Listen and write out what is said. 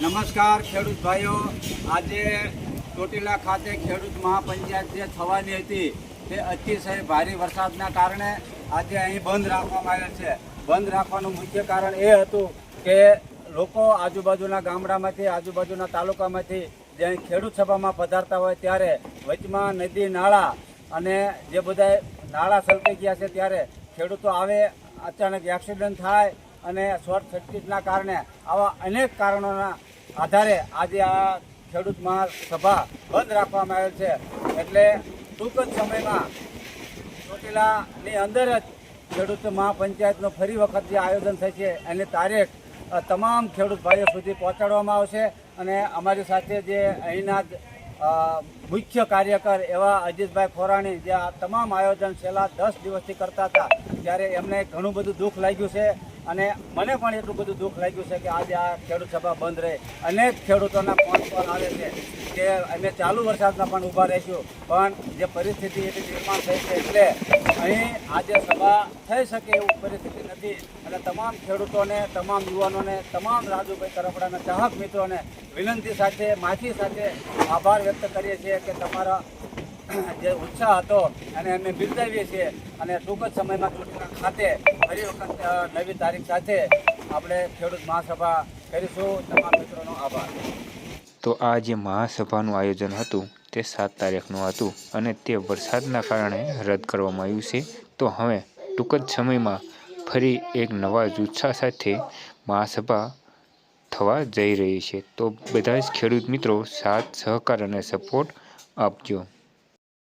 નમસ્કાર, ખેડૂત ભાઈઓ. આજે ચોટીલા ખાતે ખેડૂત મહાપંચાયત જે થવાની હતી તે અતિશય ભારે વરસાદના કારણે આજે અહીં બંધ રાખવામાં આવેલ છે. બંધ રાખવાનું મુખ્ય કારણ એ હતું કે લોકો આજુબાજુના ગામડામાંથી, આજુબાજુના તાલુકામાંથી જે ખેડૂત સભામાં પધારતા હોય ત્યારે વચમાં નદી, નાળા અને જે બધા નાળા સલકાઈ ગયા છે ત્યારે ખેડૂતો આવે, અચાનક એક્સિડન્ટ થાય અને શોર્ટ સર્કિટના કારણે આવા અનેક કારણોના આધારે આજે આ ખેડૂત મહાસભા બંધ રાખવામાં આવેલ છે. એટલે ટૂંક જ સમયમાં ચોટીલાની અંદર જ ખેડૂત મહાપંચાયતનું ફરી વખત જે આયોજન થશે એની તારીખ તમામ ખેડૂત ભાઈઓ સુધી પહોંચાડવામાં આવશે. અને અમારી સાથે જે અહીંના મુખ્ય કાર્યકર એવા અજીતભાઈ ખોરાણી, જે આ તમામ આયોજન છેલ્લા દસ દિવસથી કરતા હતા, ત્યારે એમને ઘણું બધું દુઃખ લાગ્યું છે. અને મને પણ એટલું બધું દુઃખ લાગ્યું છે કે આજે આ ખેડૂત સભા બંધ રહે. અનેક ખેડૂતોના ફોન પણ આવે છે કે અમે ચાલુ વરસાદમાં પણ ઊભા રહીશું, પણ જે પરિસ્થિતિ એટલી નિર્માણ થઈ છે એટલે અહીં આજે સભા થઈ શકે એવું પરિસ્થિતિ નથી. અને તમામ ખેડૂતોને, તમામ યુવાનોને, તમામ રાજુભાઈ તરફડાના ચાહક મિત્રોને વિનંતી સાથે, માફી સાથે આભાર વ્યક્ત કરીએ છીએ કે તમારા જે ઉત્સાહ હતો અને અમે બિરદાવીએ છીએ અને ટૂંક જ સમયમાં ચૂંટણી ખાતે ફરી વખત નવી તારીખ સાથે આપણે ખેડૂત મહાસભા કરીશું. તમામ મિત્રોનો આભાર. તો આ જે મહાસભાનું આયોજન હતું, તે સાત તારીખનું હતું અને તે વરસાદના કારણે રદ કરવામાં આવ્યું છે. તો હવે ટૂંક જ સમયમાં ફરી એક નવા જ ઉત્સાહ સાથે મહાસભા થવા જઈ રહી છે. તો બધા જ ખેડૂત મિત્રો સાથ, સહકાર અને સપોર્ટ આપજો.